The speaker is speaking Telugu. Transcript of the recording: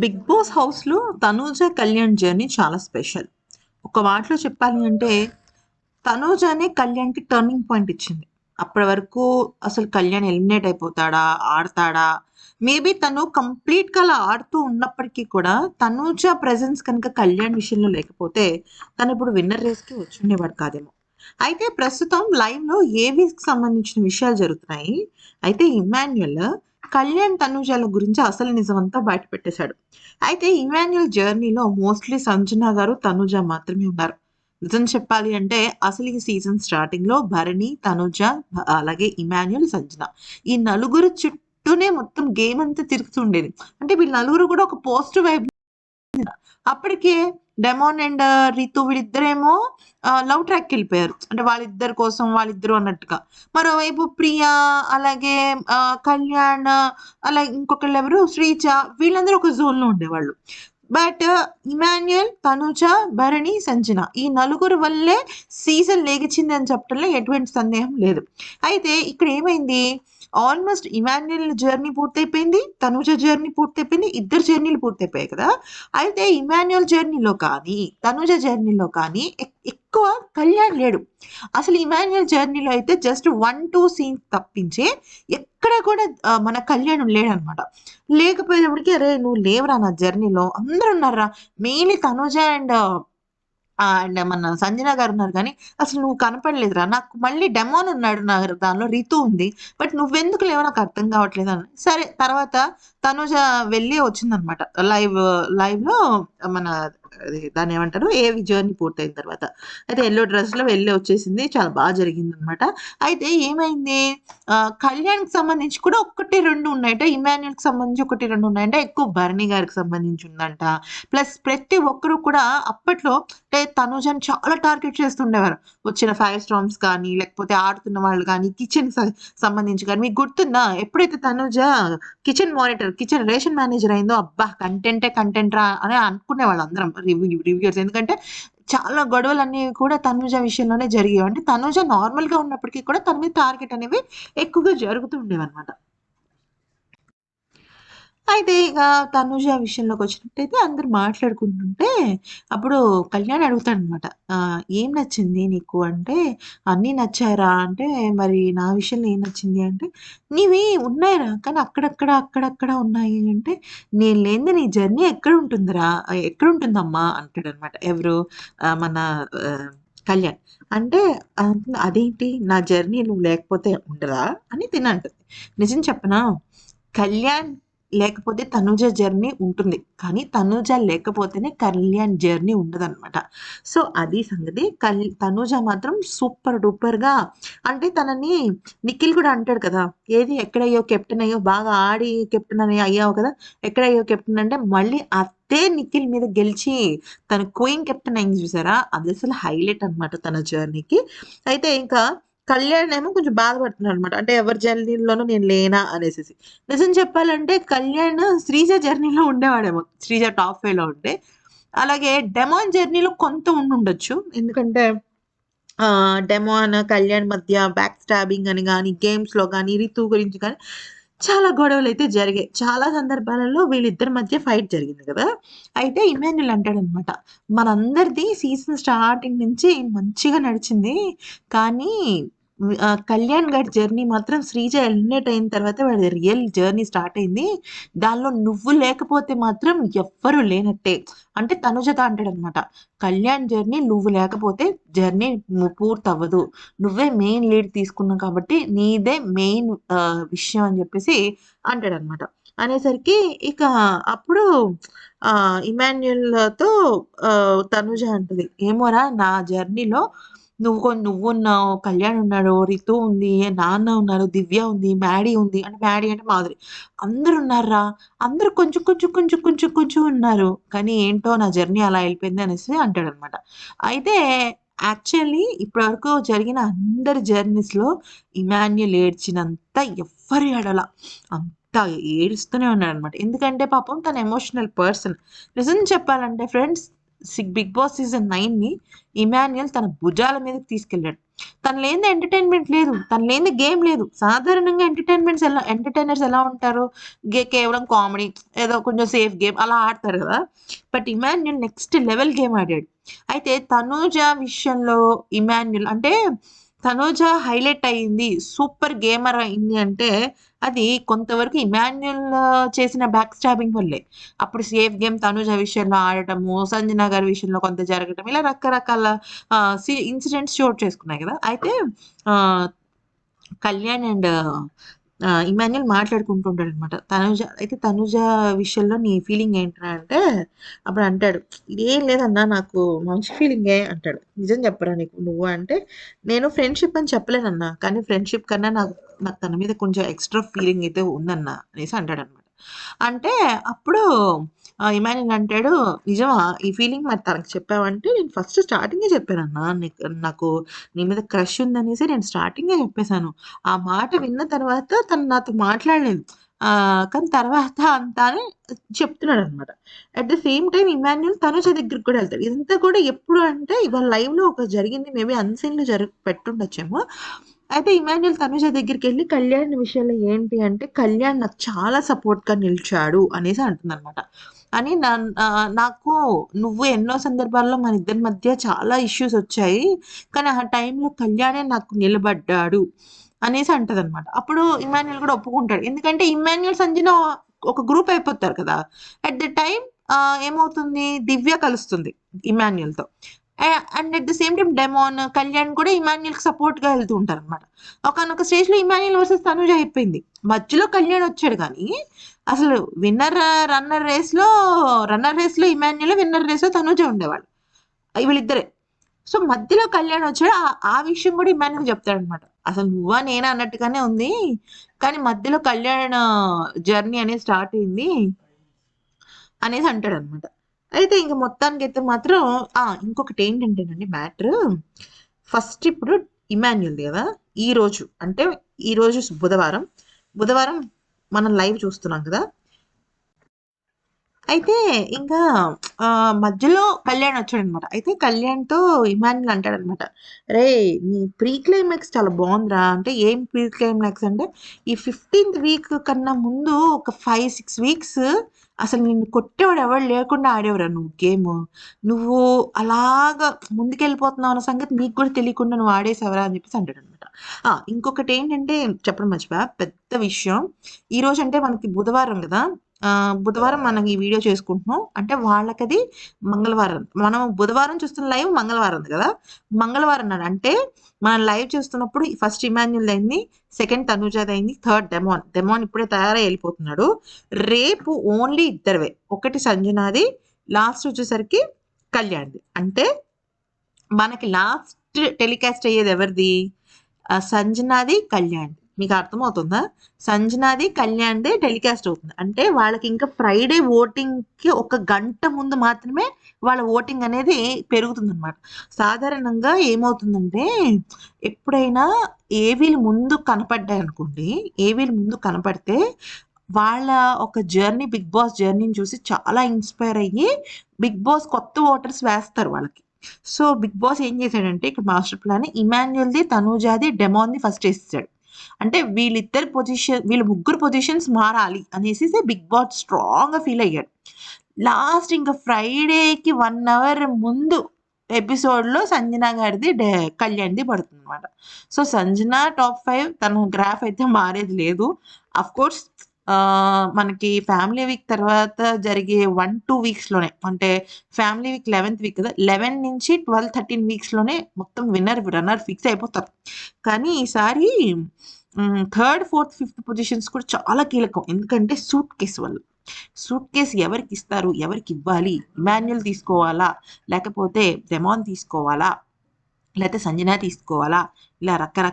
బిగ్ బాస్ హౌస్‌లో తనూజ, కళ్యాణ్ జర్నీ చాలా స్పెషల్. ఒక మాటలో చెప్పాలి అంటే తనూజనే కళ్యాణ్‌కి టర్నింగ్ పాయింట్ ఇచ్చింది. అప్పటి వరకు అసలు కళ్యాణ్ ఎలిమినేట్ అయిపోతాడా? ఆడతాడా? మేబీ తను కంప్లీట్‌గా అలా ఆడుతూ ఉన్నప్పటికీ కూడా తనూజ ప్రెజెన్స్ కనుక కళ్యాణ్ విషయంలో లేకపోతే తను ఇప్పుడు విన్నర్ రేస్‌కి వచ్చిండేవాడు కాదేమో. అయితే ప్రస్తుతం లైవ్‌లో ఏవీస్‌కి సంబంధించిన విషయాలు జరుగుతున్నాయి. అయితే ఇమాన్యుయల్ కళ్యాణ్, తనుజాల గురించి అసలు నిజమంతా బయట పెట్టేశాడు. అయితే ఇమాన్యుల్ జర్నీలో మోస్ట్‌లీ సంజన గారు, తనుజ మాత్రమే ఉన్నారు. నిజం చెప్పాలి అంటే అసలు ఈ సీజన్ స్టార్టింగ్లో భరణి, తనుజ అలాగే ఇమాన్యుల్ సంజన ఈ నలుగురు చుట్టూనే మొత్తం గేమ్ అంతా తిరుగుతూ ఉండేది. అంటే వీళ్ళు నలుగురు కూడా ఒక పాజిటివ్ వైబ్ అప్పటికే డెమోన్ అండ్ రితు వీళ్ళిద్దరేమో లవ్ లవ్ ట్రాక్‌కెళ్ళిపోయారు. అంటే వాళ్ళిద్దరి కోసం వాళ్ళిద్దరు అన్నట్టుగా. మరోవైపు ప్రియా అలాగే కళ్యాణ్ అలాగే ఇంకొకళ్ళెవరు శ్రీచ వీళ్ళందరూ ఒక జోన్‌లో ఉండేవాళ్ళు. బట్ ఇమాన్యుయల్, తనుజ, భరణి, సంజన ఈ నలుగురు వల్లే సీజన్ లెగిచింది అని చెప్పడంలో ఎటువంటి సందేహం లేదు. అయితే ఇక్కడ ఏమైంది ఆల్మోస్ట్ ఇమాన్యుయల్ జర్నీ పూర్తయిపోయింది. తనుజ జర్నీ పూర్తయిపోయింది. ఇద్దరు జర్నీలు పూర్తయిపోయాయి కదా! అయితే ఇమాన్యుయల్ జర్నీలో కానీ, తనుజ జర్నీలో కానీ ఎక్ ఎక్కువ కళ్యాణ్ లేడు. అసలు ఇమాన్యుయల్ జర్నీలో అయితే జస్ట్ 1, 2 సీన్స్ తప్పించి ఎక్కడ కూడా మన కళ్యాణ్ లేడనమాట. లేకపోయేటప్పటికి అరే నువ్వు లేవురా నా జర్నీలో అందరూ ఉన్నారురా. మెయిన్‌లీ తనుజ అండ్ అండ్ మన సంజన గారు ఉన్నారు కానీ అసలు నువ్వు కనపడలేదురా. నాకు మళ్ళీ డెమోన్ ఉన్నాడు నా దానిలో రితు ఉంది. బట్ నువ్వెందుకు లేవో నాకు అర్థం కావట్లేదు" అని. సరే తర్వాత తనుజ వెళ్ళి వచ్చిందనమాట. లైవ్ లైవ్‌లో మన దాన్ని ఏమంటారు ఏవి జర్నీ పూర్తయిన తర్వాత. అయితే ఎల్లో డ్రెస్‌లో వెళ్ళి వచ్చేసింది. చాలా బాగా జరిగింది అనమాట అయితే ఏమైంది కళ్యాణ్‌కి సంబంధించి కూడా 1, 2 ఉన్నాయట. ఇమాన్యుయల్‌కి సంబంధించి 1, 2 ఉన్నాయంట. ఎక్కువ భరణి గారికి సంబంధించి ఉందంట. ప్లస్ ప్రతి ఒక్కరు కూడా అప్పట్లో అంటే తనుజని చాలా టార్గెట్ చేస్తుండేవారు. వచ్చిన ఫైర్ స్టామ్స్ కానీ, లేకపోతే ఆడుతున్న వాళ్ళు కానీ, కిచెన్‌కి సంబంధించి కానీ మీకు గుర్తుందా? ఎప్పుడైతే Tanuja kitchen monitor, kitchen ration manager అయిందో అబ్బా! కంటెంటే కంటెంట్ రా అని అనుకునేవాళ్ళం అందరం రివ్యూ రివ్యూర్స్ ఎందుకంటే చాలా గొడవలు అనేవి కూడా తనుజ విషయంలోనే జరిగేవి. అంటే తనుజ నార్మల్‌గా ఉన్నప్పటికీ కూడా తన మీద టార్గెట్ అనేవి ఎక్కువగా జరుగుతూ ఉండేవన్నమాట. అయితే ఇక తనుజ విషయంలోకొచ్చినట్టయితే అందరూ మాట్లాడుకుంటుంటే అప్పుడు కళ్యాణ్ అడుగుతాడనమాట. "ఏం నచ్చింది నీకు?" అంటే, "అన్నీ నచ్చారా అంటే, "మరి నా విషయంలో ఏం నచ్చింది?" అంటే, "నీవి ఉన్నాయిరా కానీ అక్కడక్కడ, అక్కడక్కడ ఉన్నాయి" అంటే, "నేను లేనిదే నీ జర్నీ ఎక్కడ ఉంటుందిరా ఎక్కడ ఉంటుందమ్మా అంటాడనమాట. ఎవరు మన కళ్యాణ్. అంటే "అదేంటి నా జర్నీ నువ్వు లేకపోతే ఉండదా?" అని తినంటది. నిజం చెప్పనా? కళ్యాణ్ లేకపోతే తనుజ జర్నీ ఉంటుంది. కానీ తనుజ లేకపోతేనే కళ్యాణ్ జర్నీ ఉండదనమాట. సో, అది సంగతి. కల్ తనుజ మాత్రం సూపర్ డూపర్‌గా అంటే తనని నిఖిల్ కూడా అంటాడు కదా! "ఏది ఎక్కడయ్యో కెప్టెన్ అయ్యో బాగా ఆడి కెప్టెన్ అని అయ్యావు కదా! ఎక్కడయ్యో కెప్టెన్" అంటే మళ్ళీ అదే నిఖిల్ మీద గెలిచి తన క్వీన్ కెప్టెన్ అయింది చూసారా? అసలు హైలైట్ అనమాట తన జర్నీకి. అయితే ఇంకా కళ్యాణ్ ఏమో కొంచెం బాధపడుతున్నాడనమాట. అంటే ఎవరి జర్నీలోనూ నేను లేనా అనేసి నిజం చెప్పాలంటే కళ్యాణ్ శ్రీజ జర్నీలో ఉండేవాడేమో. శ్రీజ టాప్ ఫైవ్లో ఉంటే. అలాగే డెమాన్ జర్నీలో కొంత ఉండుండొచ్చు. ఎందుకంటే డెమాన్, కళ్యాణ్ మధ్య బ్యాక్ స్టాబింగ్ అని కానీ గేమ్స్‌లో కానీ రితు గురించి కానీ చాలా గొడవలు అయితే జరిగాయి. చాలా సందర్భాలలో వీళ్ళిద్దరి మధ్య ఫైట్ జరిగింది కదా! అయితే ఇమాన్యుయల్ అంటాడనమాట. "మనందరిది సీజన్ స్టార్టింగ్ నుంచి మంచిగా నడిచింది. కానీ కళ్యాణ్ గారి జర్నీ మాత్రం శ్రీజ ఎలిమినేట్ అయిన తర్వాత వాడి రియల్ జర్నీ స్టార్ట్ అయింది. దానిలో నువ్వు లేకపోతే మాత్రం ఎవ్వరు లేనట్టే." అంటే తనుజతో అంటాడనమాట. "కళ్యాణ్ జర్నీ నువ్వు లేకపోతే జర్నీ పూర్తవ్వదు. నువ్వే మెయిన్ లీడ్ తీసుకున్నావు కాబట్టి నీదే మెయిన్ విషయం" అని చెప్పేసి అంటాడనమాట. అనేసరికి ఇక అప్పుడు ఇమాన్యుల్తో తనుజ అంటది. "ఏమోరా నా జర్నీలో నువ్వు నువ్వు నువ్వున్నావు, కళ్యాణ్ ఉన్నాడు, రితు ఉంది, నాన్న ఉన్నారు, దివ్య ఉంది, మ్యాడీ ఉంది" అంటే మ్యాడీ అంటే మాధురి. అందరు ఉన్నారురా. అందరూ కొంచెం, కొంచెం, కొంచెం, కొంచెం, కొంచెం ఉన్నారు. కానీ ఏంటో నా జర్నీ అలా వెళ్ళిపోయింది అనేసి అంటాడనమాట. అయితే యాక్చువల్లీ ఇప్పటివరకు జరిగిన అందరి జర్నీస్‌లో ఇమాన్యుల్ ఏడ్చినంత ఎవ్వరు ఏడవల. అంత ఏడుస్తూనే ఉన్నాడనమాట. ఎందుకంటే పాపం తన ఎమోషనల్ పర్సన్. నిజం చెప్పాలంటే ఫ్రెండ్స్ బిగ్ బాస్ సీజన్ నైన్ని ఇమాన్యుయల్ తన భుజాల మీదకి తీసుకెళ్ళాడు. తన లేని ఎంటర్టైన్మెంట్ లేదు. తన లేని గేమ్ లేదు. సాధారణంగా ఎంటర్టైన్మెంట్స్ ఎలా ఎంటర్టైనర్స్ ఎలా ఉంటారు? గే కేవలం కామెడీ ఏదో కొంచెం సేఫ్ గేమ్ అలా ఆడతారు కదా. But Emmanuel next level game ఆడాడు. అయితే తనూజ విషయంలో ఇమాన్యుల్ అంటే తనోజ హైలైట్ అయ్యింది సూపర్ గేమర్ అయింది అంటే అది కొంతవరకు ఇమాన్యుల్ చేసిన బ్యాక్ స్టాబింగ్ వల్లే. అప్పుడు సేఫ్ గేమ్ తనుజ విషయంలో ఆడటము సంజన గారి విషయంలో కొంత జరగటం ఇలా రకరకాల ఇన్సిడెంట్స్ చోటు చేసుకున్నాయి కదా. అయితే కళ్యాణ్ అండ్ ఇమాన్యుల్ మాట్లాడుకుంటుంటాడు అనమాట తనుజ అయితే తనుజ విషయంలో నీ ఫీలింగ్ ఏంటంటే అంటే అప్పుడు అంటాడు ఇదేం లేదన్నా నాకు మంచి ఫీలింగే అంటాడు. నిజం చెప్పరా నీకు? నువ్వు? అంటే నేను ఫ్రెండ్షిప్ అని చెప్పలేనన్నా కానీ ఫ్రెండ్షిప్ కన్నా నాకు నాకు తన మీద కొంచెం ఎక్స్ట్రా ఫీలింగ్ అయితే ఉందన్నా అనేసి అంటాడు అనమాట అంటే అప్పుడు ఇమాన్యుల్ అంటాడు నిజమా? ఈ ఫీలింగ్ మరి తనకు చెప్పావంటే నేను ఫస్ట్ స్టార్టింగే చెప్పానన్నా నీకు నాకు నీ మీద క్రష్ ఉందనేసి నేను స్టార్టింగే చెప్పేశాను. ఆ మాట విన్న తర్వాత తను నాతో మాట్లాడలేదు. కానీ తర్వాత అంతా అని చెప్తున్నాడు అనమాట at the same time Emmanuel Tanuja దగ్గరికి కూడా వెళ్తాడు. ఇదంతా కూడా ఎప్పుడు అంటే ఇవాళ లైవ్లో ఒక జరిగింది. మేబీ అన్సీన్లో జరి పెట్టుండొచ్చేమో. అయితే ఇమాన్యుల్ తనుజ దగ్గరికి వెళ్ళి కళ్యాణ్ విషయంలో ఏంటి అంటే కళ్యాణ్ నాకు చాలా సపోర్ట్గా నిలిచాడు అనేసి అంటుంది అనమాట అని నా నాకు నువ్వు ఎన్నో సందర్భాల్లో మన ఇద్దరి మధ్య చాలా ఇష్యూస్ వచ్చాయి కానీ ఆ టైంలో కళ్యాణే నాకు నిలబడ్డాడు అనేసి అంటది అనమాట అప్పుడు ఇమాన్యుల్ కూడా ఒప్పుకుంటాడు. ఎందుకంటే ఇమాన్యుల్ సంజన ఒక గ్రూప్ అయిపోతారు కదా. అట్ ద టైం ఏమవుతుంది? దివ్య కలుస్తుంది ఇమాన్యుల్తో. And at the same time Demon Kalyan కూడా ఇమాన్యుల్కి సపోర్ట్గా వెళ్తూ ఉంటారు అనమాట ఒకనొక స్టేజ్లో ఇమాన్యుల్ వర్సెస్ తనుజ అయిపోయింది. మధ్యలో కళ్యాణ్ వచ్చాడు కానీ అసలు విన్నర్ రన్నర్ రేస్లో రన్నర్ రేస్లో ఇమాన్యుల్ విన్నర్ రేస్లో తనుజ ఉండేవాళ్ళు వీళ్ళిద్దరే. సో మధ్యలో కళ్యాణ్ వచ్చాడు. ఆ- విషయం కూడా ఇమాన్యుల్ చెప్తాడు అనమాట అసలు నువ్వా నేనా అన్నట్టుగానే ఉంది. కానీ మధ్యలో కళ్యాణ్ జర్నీ అనేది స్టార్ట్ అయింది అనేసి అంటాడు అనమాట అయితే ఇంక మొత్తానికి అయితే మాత్రం ఇంకొకటి ఏంటంటేనండి మ్యాటర్ ఫస్ట్ ఇప్పుడు ఇమాన్యుల్ది కదా ఈ రోజు అంటే ఈ రోజు బుధవారం. బుధవారం మనం లైవ్ చూస్తున్నాం కదా అయితే ఇంకా మధ్యలో కళ్యాణ్ వచ్చాడనమాట. అయితే కళ్యాణ్తో ఇమాన్యుల్ అంటాడనమాట. రే నీ ప్రీ క్లైమాక్స్ చాలా బాగుందిరా. అంటే ఏం ప్రీ క్లైమాక్స్ అంటే ఈ ఫిఫ్టీన్త్ వీక్ కన్నా ముందు ఒక ఫైవ్ సిక్స్ వీక్స్ అసలు నిన్ను కొట్టేవాడు ఎవరు లేకుండా ఆడేవరా నువ్వు గేమ్? నువ్వు అలాగా ముందుకెళ్ళిపోతున్నావు అన్న సంగతి నీకు కూడా తెలియకుండా నువ్వు ఆడేసావరా? అని చెప్పేసి అంటాడు అనమాట ఇంకొకటి ఏంటంటే చెప్పడం మర్చిపోయా పెద్ద విషయం. ఈరోజు అంటే మనకి బుధవారం కదా. బుధవారం మనం ఈ వీడియో చేసుకుంటున్నాం. అంటే వాళ్ళకది మంగళవారం. మనం బుధవారం చూస్తున్న లైవ్ మంగళవారం కదా? మంగళవారం నాడు. అంటే మనం లైవ్ చూస్తున్నప్పుడు ఫస్ట్ ఇమాన్యుల్ అయింది సెకండ్ తనుజాద్ అయింది థర్డ్ డెమాన్ డెమాన్ ఇప్పుడే తయారై వెళ్ళిపోతున్నాడు. రేపు ఓన్లీ ఇద్దరివే. ఒకటి సంజనాది లాస్ట్ వచ్చేసరికి కళ్యాణ్ది. అంటే మనకి లాస్ట్ టెలికాస్ట్ అయ్యేది ఎవరిది? సంజనాది కళ్యాణ్ మీకు అర్థమవుతుందా? సంజనాది కళ్యాణ్దే టెలికాస్ట్ అవుతుంది. అంటే వాళ్ళకి ఇంకా ఫ్రైడే ఓటింగ్కి ఒక గంట ముందు మాత్రమే వాళ్ళ ఓటింగ్ అనేది పెరుగుతుంది అనమాట సాధారణంగా ఏమవుతుందంటే ఎప్పుడైనా ఏవీలు ముందు కనపడ్డాయి అనుకోండి ఏవీలు ముందు కనపడితే వాళ్ళ ఒక జర్నీ బిగ్ బాస్ జర్నీని చూసి చాలా ఇన్స్పైర్ అయ్యి బిగ్ బాస్ కొత్త ఓటర్స్ వేస్తారు వాళ్ళకి. సో బిగ్ బాస్ ఏం చేశాడంటే ఇక్కడ మాస్టర్ ప్లాన్ ఇమాన్యుల్ది తనూజాది డెమోన్ది ఫస్ట్ వేసేసాడు. అంటే వీళ్ళిద్దరు పొజిషన్ వీళ్ళ ముగ్గురు పొజిషన్స్ మారాలి అనేసి బిగ్ బాస్ స్ట్రాంగ్గా ఫీల్ అయ్యాడు. లాస్ట్ ఇంకా ఫ్రైడేకి వన్ అవర్ ముందు ఎపిసోడ్లో సంజన గారిది డే- కళ్యాణ్ది పడుతుంది అనమాట సో సంజన టాప్ ఫైవ్ తన గ్రాఫ్ అయితే మారేది లేదు. అఫ్ కోర్స్ మనకి ఫ్యామిలీ వీక్ తర్వాత జరిగే వన్ టూ వీక్స్లోనే అంటే ఫ్యామిలీ వీక్ లెవెన్త్ వీక్ కదా లెవెన్ నుంచి ట్వెల్వ్ థర్టీన్ వీక్స్లోనే మొత్తం విన్నర్ రన్నర్ ఫిక్స్ అయిపోతారు. కానీ ఈసారి థర్డ్ ఫోర్త్ ఫిఫ్త్ పొజిషన్స్ కూడా చాలా కీలకం. ఎందుకంటే సూట్ కేస్ వల్ల సూట్ కేస్ ఎవరికి ఇస్తారు? ఎవరికి ఇవ్వాలి? ఇమాన్యుల్ తీసుకోవాలా? లేకపోతే డెమాన్ తీసుకోవాలా? లేకపోతే సంజన తీసుకోవాలా? ఇలా రకరకాల